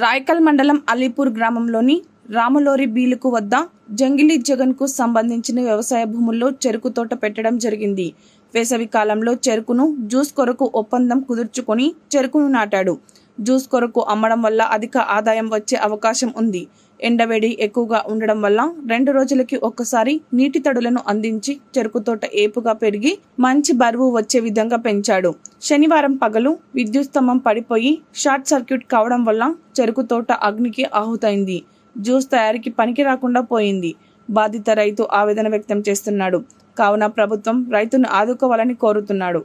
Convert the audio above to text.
రాయకల్ మండలం అలీపూర్ గ్రామంలోని రామలోరి బీలుకు వద్ద జంగిలీ జగన్కు సంబంధించిన వ్యవసాయ భూముల్లో చెరుకు తోట పెట్టడం జరిగింది. వేసవి కాలంలో చెరుకును జ్యూస్ కొరకు ఒప్పందం కుదుర్చుకొని చెరుకును నాటాడు. జ్యూస్ కొరకు అమ్మడం వల్ల అధిక ఆదాయం వచ్చే అవకాశం ఉంది. ఎండవేడి ఎక్కువగా ఉండడం వల్ల రెండు రోజులకి ఒక్కసారి నీటి తడులను అందించి చెరుకు తోట ఏపుగా పెరిగి మంచి బరువు వచ్చే విధంగా పెంచాడు. శనివారం పగలు విద్యుత్ స్తంభం పడిపోయి షార్ట్ సర్క్యూట్ కావడం వల్ల చెరుకు తోట అగ్నికి ఆహుతైంది. జ్యూస్ తయారీకి పనికి రాకుండా పోయింది. బాధిత రైతు ఆవేదన వ్యక్తం చేస్తున్నాడు. కావున ప్రభుత్వం రైతును ఆదుకోవాలని కోరుతున్నాడు.